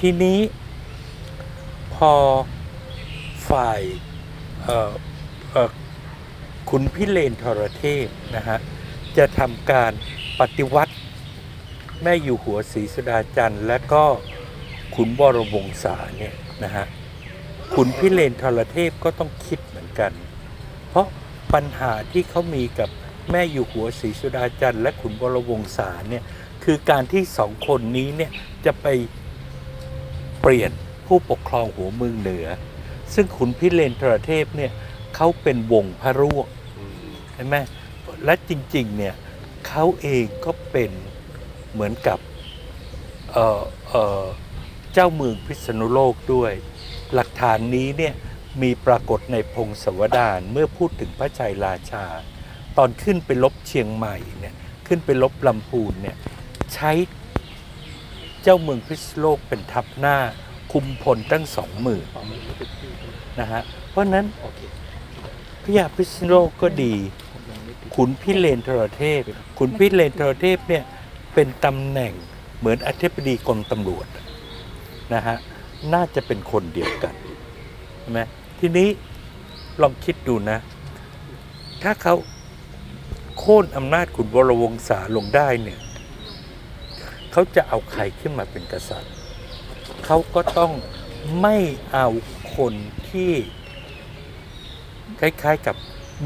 ทีนี้พอฝ่ายขุนพิเรนทรเทพนะฮะจะทำการปฏิวัติแม่อยู่หัวศรีสุดาจันทร์และก็ขุนบรวงศาเนี่ยนะฮะขุนพิเรนทรเทพก็ต้องคิดเหมือนกัน เพราะปัญหาที่เขามีกับแม่อยู่หัวศรีสุดาจันทร์และขุนบรวงศาเนี่ยคือการที่สองคนนี้เนี่ยจะไป เปลี่ยนผู้ปกครองหัวเมืองเหนือ ซึ่งขุนพิเรนทรเทพเนี่ยเขาเป็นวงพระร่วงใช่ไหมและจริงๆเนี่ยเขาเองก็เป็นเหมือนกับเอ่อเอ่อเจ้าเมืองพิษณุโลกด้วย หลักฐานนี้เนี่ยมีปรากฏในพงศวดารเมื่อพูดถึงพระชัยราชา ตอนขึ้นไปลบเชียงใหม่เนี่ยขึ้นไปลบลำพูนเนี่ยใช้ เจ้าเมืองพิษโลกเป็นทัพหน้า คุมพลตั้งสองหมื่นนะฮะเพราะนั้นพระยาพิษโลกก็ดีขุนพิเรนทรเทพขุนพิเรนทรเทพเนี่ยเป็นตำแหน่งเหมือนอธิบดีกรมตำรวจนะฮะน่าจะเป็นคนเดียวกันใช่ไหมทีนี้ลองคิดดูนะ ถ้าเขาโค่นอำนาจขุนวรวงศาลงได้เนี่ย เขาจะเอาใครขึ้นมาเป็นกษัตริย์ เขาก็ต้องไม่เอาคนที่คล้ายๆกับ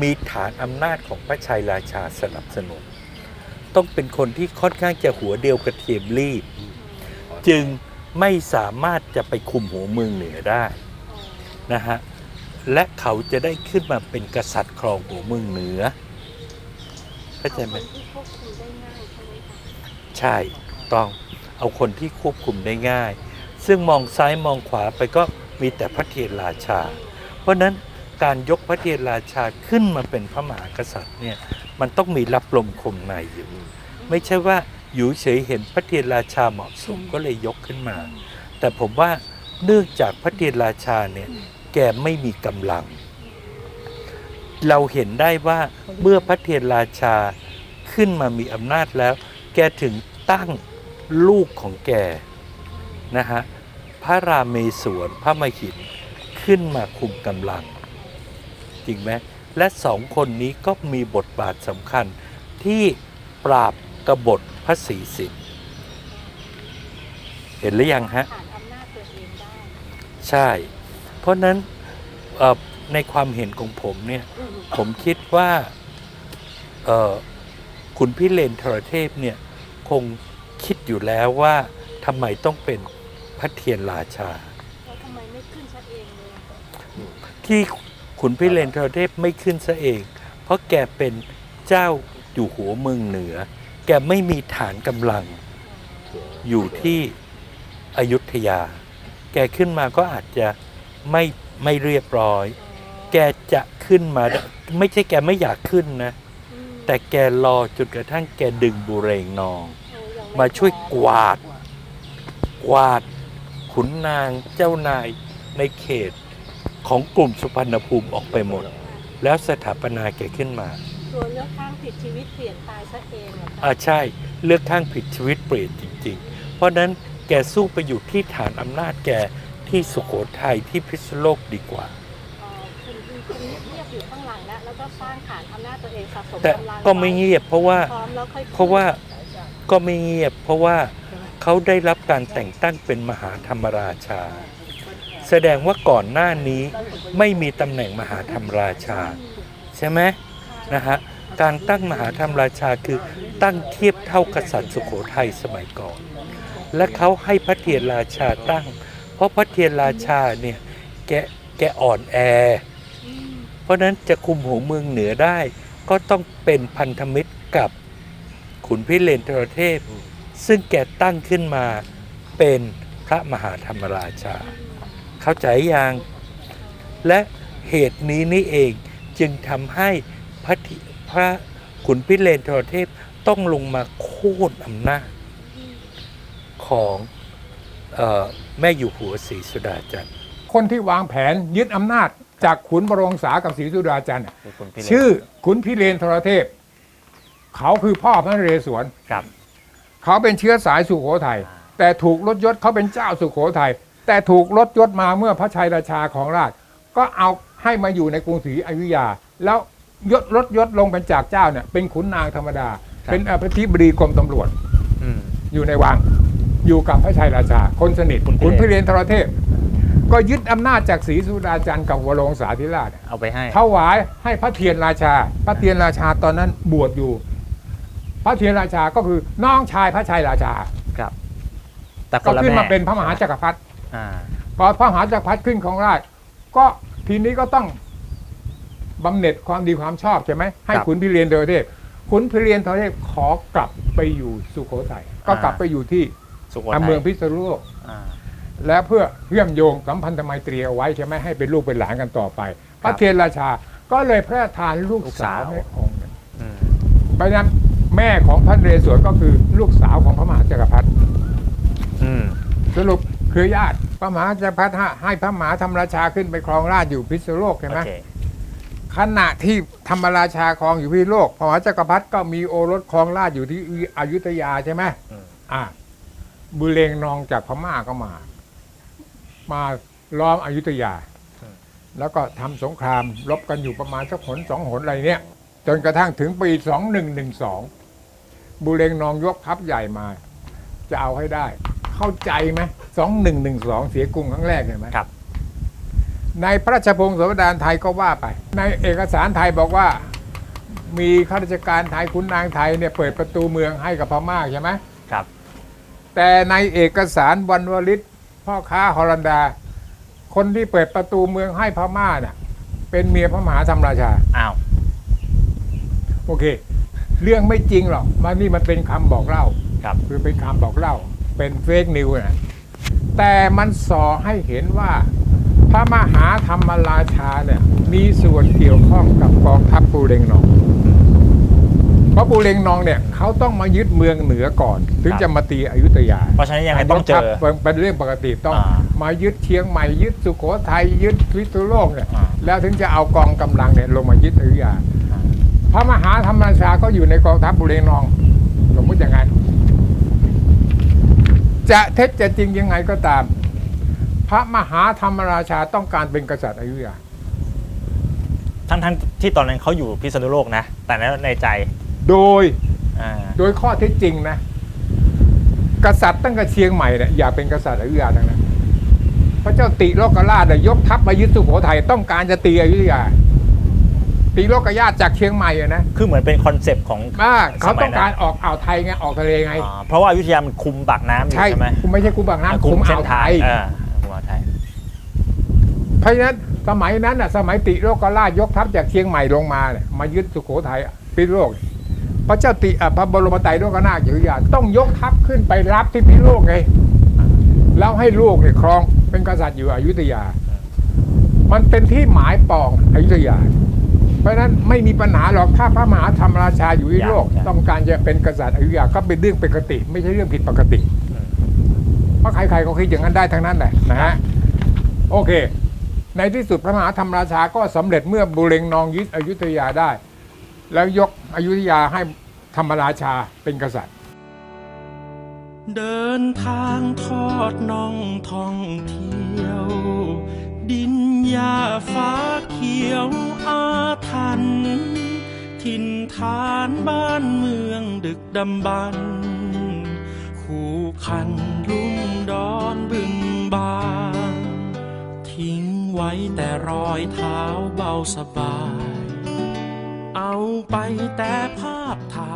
มีฐานอำนาจของพระชัยราชาสนับสนุน ต้องเป็นคนที่ค่อนข้างจะหัวเดียวกระเทียมรีบ จึงไม่สามารถจะไปคุมหัวเมืองเหนือได้นะฮะและเขาจะได้ขึ้นมาเป็นกษัตริย์ครองหัวเมืองเหนือเข้าใจไหมเอาคนที่ควบคุมได้ง่ายใช่ไหมคะใช่ ต้อง เอาคนที่ควบคุมได้ง่าย ซึ่งมองซ้ายมองขวาไปก็มีแต่พระเทียนราชา เพราะนั้นการยกพระเทียนราชาขึ้นมาเป็นพระมหากษัตริย์เนี่ยมันต้องมีรับลมคมในอยู่ ไม่ใช่ว่าอยู่เฉยเห็นพระเทียนราชาเหมาะสมก็เลยยกขึ้นมา แต่ผมว่าเนื่องจากพระเทียนราชาเนี่ยแกไม่มีกำลัง เราเห็นได้ว่าเมื่อพระเทียนราชาขึ้นมามีอำนาจแล้ว แกถึงตั้ง ลูกของแกนะฮะพระราเมศวรพระมหินขึ้นมาคุมกำลัง จริงไหมและสองคนนี้ก็มีบทบาทสำคัญที่ปราบกบฏพระศรีสิทธิ์เห็นหรือยังฮะผ่านอำนาจตัวเองได้ใช่ เพราะฉะนั้นเอ่อในความเห็นของผมเนี่ยผมคิดว่าเอ่อคุณพิเรนทรเทพเนี่ยคง คิดอยู่แล้วว่าทำไมต้องเป็นพระเทียนราชา แล้วทำไมไม่ขึ้นซะเองเลย ที่ขุนพิเรนทรเทพไม่ขึ้นซะเอง เพราะแกเป็นเจ้าอยู่หัวเมืองเหนือ แกไม่มีฐานกำลังอยู่ที่อยุธยา แกขึ้นมาก็อาจจะไม่ไม่เรียบร้อย แกจะขึ้นมาได้ไม่ใช่แกไม่อยากขึ้นนะอืมแต่แกรอจนกระทั่งแกดึงบุเรงนองเออยังไมาช่วยกวาด กวาด ขุนนางเจ้านายในเขตของกลุ่มสุพรรณภูมิออกไปหมด แล้วสถาปนาแกขึ้นมา ตัวเลือกข้างผิดชีวิตเปลี่ยนตายซะเองเหรอคะอ่าใช่เลือกข้างผิดชีวิตเปลี่ยนจริง ๆ เพราะฉะนั้นแกสู้ไปอยู่ที่ฐานอำนาจแกที่สุโขทัยที่พิษณุโลกดีกว่า อ๋อคุณคุณคุณเงียบอยู่ข้างหลังแล้วแล้วก็สร้างฐานอำนาจตัวเองสะสมแต่กำลังก็ไม่เงียบเพราะว่า พร้อมแล้วค่อยขึ้นเพราะว่า ก็ไม่เงียบ เพราะว่าเขาได้รับการแต่งตั้งเป็นมหาธรรมราชา แสดงว่าก่อนหน้านี้ไม่มีตำแหน่งมหาธรรมราชา ใช่ไหมนะฮะการตั้งมหาธรรมราชาคือตั้งเทียบเท่ากษัตริย์สุโขทัยสมัยก่อน และเขาให้พระเทียนราชาตั้ง เพราะพระเทียนราชาเนี่ยแกแกอ่อนแอ เพราะฉะนั้นจะคุมหัวเมืองเหนือได้ ก็ต้องเป็นพันธมิตรกับ ขุนพิเรนทรเทพ ซึ่งแกตั้งขึ้นมาเป็นพระมหาธรรมราชา เข้าใจยังและเหตุนี้นี่เองจึงทำให้พระธิพระขุนพิเรนทรเทพต้องลงมาโค่นอำนาจของเออแม่อยู่หัวศรีสุดาจันทร์คนที่วางแผนยึดอำนาจจากขุนบรวงศากับศรีสุดาจันทร์น่ะคือคุณพี่เล็กชื่อขุนพิเรนทรเทพ เขาคือพ่อพระนเรศวรครับ เขาเป็นเชื้อสายสุโขทัยอ่าแต่ถูกลดยศเขาเป็นเจ้าสุโขทัยแต่ถูกลดยศมาเมื่อพระชัยราชาของราช ก็เอาให้มาอยู่ในกรุงศรีอยุธยา แล้วยศลดยศลงเป็นจากเจ้าเนี่ยเป็นขุนนางธรรมดา เป็นอธิบดีกรมตำรวจอืมอยู่ในวังอยู่กับพระชัยราชา คนสนิทขุนพิขุนเรนพิเรนทรเทพ ก็ยึดอำนาจจากศรีสุดาจันทร์กับวโรงสาธิราชเอาไปให้ถวายให้พระเทียนราชา พระเทียนราชาตอนนั้นบวชอยู่ พระเทียนราชาก็คือน้องชายพระชัยราชา ครับ แต่คก็นละขึ้นแม่มาเป็นพระมหาจักรพรรดิอ่าพอพระมหาจักรพรรดิขึ้นของราชก็ทีนี้ก็ต้องบำเหน็จความดีความชอบใช่ไหมให้ขุนพิเรนทรเทพขุนพิเรนทรเทพขอกลับไปอยู่สุโขทัยก็กลับไปอยู่ที่สุโขอำทัเภอยพิษณุโลก อ่า และเพื่อเชื่อมโยงสัมพันธไมตรีเอาไว้ใช่ไหมให้เป็นลูกเป็นหลานกันต่อไป พระเทียนราชาก็เลยพระราชทานลูกสาวให้องค์หนึ่งอืม เพราะฉะนั้น แม่ของพระนเรศวรก็คือลูกสาวของพระมหาจักรพรรดิสรุปคือญาติพระมหาจักรพรรดิให้พระมหาธรรมราชาขึ้นไปครองราชอยู่พิษโลกใช่ไหมขณะที่ธรรมราชาครองอยู่พิษโลกพระมหาจักรพรรดิก็มีโอรสครองราชอยู่ที่อยุธยาใช่ไหมอ่าบุเรงนองจากพม่าก็มา มาล้อมอยุธยา แล้วก็ทำสงครามรบกันอยู่ประมาณสักหนสองหนอะไรเนี้ยจนกระทั่งถึงปีสองหนึ่งหนึ่งสอง บุเรงนองยกทัพใหญ่มา จะเอาให้ได้ เข้าใจไหมสองหนึ่งหนึ่งสองเสียกรุงครั้งแรกเห็นไหมครับ ในพระราชพงศาวดารไทยก็ว่าไป ในเอกสารไทยบอกว่า มีข้าราชการไทยคุณนางไทยเนี่ยเปิดประตูเมืองให้กับพม่าใช่ไหมครับ แต่ในเอกสารวันวลิตพ่อค้าฮอลันดา คนที่เปิดประตูเมืองให้พม่าเนี่ยเป็นเมียพระมหาธรรมราชา อ้าว โอเค เรื่องไม่จริงหรอกมันนี่มันเป็นคำบอกเล่า ครับ คือเป็นคำบอกเล่า เป็นเฟกนิวนะแต่มันส่อให้เห็นว่า พระมหาธรรมราชาเนี่ยมีส่วนเกี่ยวข้องกับกองทัพปูเรงนอง เพราะปูเรงนองเนี่ยเขาต้องมายึดเมืองเหนือก่อน ถึงครับ จะมาตีอยุธยาเพราะฉะนั้นยังไงต้องเจอครับเป็นเรื่องปกติต้อง อ่ามายึดเชียงใหม่ยึดสุโขทัยยึดพิษณุโลกเนี่ย อ่า แล้วถึงจะเอากองกำลังเนี่ยลงมายึดอยุธยาอ่า พระมหาธรรมราชาก็อยู่ในกองทัพบุเรงนอง สมมติอย่างไงจะเท็จจะจริงยังไงก็ตาม พระมหาธรรมราชาต้องการเป็นกษัตริย์อยุธยาทั้งทั้งที่ตอนนั้นเขาอยู่พิษณุโลกนะ แต่ในใจ โดยอ่าโดยข้อเท็จจริงนะ กษัตริย์ตั้งแต่เชียงใหม่เนี่ยอยากเป็นกษัตริย์อยุธยาทั้งนั้นพระเจ้าติโลกราชเนี่ยยกทัพมายึดสุโขทัยต้องการจะตีอยุธยา ตีโลกราชจากเชียงใหม่อะนะคือเหมือนเป็นคอนเซปต์ของว่าเขาต้องสมัยนั้นการออกอ่าวไทยไงออกทะเลไง อ่าเพราะว่าอยุธยามันคุมปากน้ำอยู่ใช่ใช่ไหมคุมไม่ใช่คุมบางน้ำคุมเส้อ่านวไททางย เออคุมอ่าวไทย เพราะฉะนั้นสมัยนั้นน่ะสมัยติโลกราชยกทัพจากเชียงใหม่ลงมาเนี่ยมายึดสุโขทัยพิษณุโลก พระเจ้าติอะพระบรมไตรโลกนาถอยู่ยาต้องยกทัพขึ้นไปรับที่พิษณุโลกไงแล้วให้ลูกเนี่ยครองเป็นกษัตริย์อยู่อยุธยา มันเป็นที่หมายปองอยุธยา เพราะฉะนั้นไม่มีปัญหาหรอกถ้าพระมหาธรรมราชาอยู่ที่โลกอยากจะต้องการจะเป็นกษัตริย์อยุธยาก็เป็นเรื่องปกติ ไม่ใช่เรื่องผิดปกติเพราะใครๆก็คิดอย่างนั้นได้ทั้งนั้นแหละนะฮะโอเค ในที่สุดพระมหาธรรมราชาก็สำเร็จเมื่อบุเรงนองยึดอยุธยาได้ แล้วยกอยุธยาให้ธรรมราชาเป็นกษัตริย์ เดินทางทอดน่องท่องเที่ยวดิน หญ้าฟ้าเขียวอาทันถิ่นฐานบ้านเมืองดึกดำบรรพ์คู่คันลุ่มดอนบึงบานทิ้งไว้แต่รอยเท้าเบาสบาย เอาไปแต่ภาพถ่าย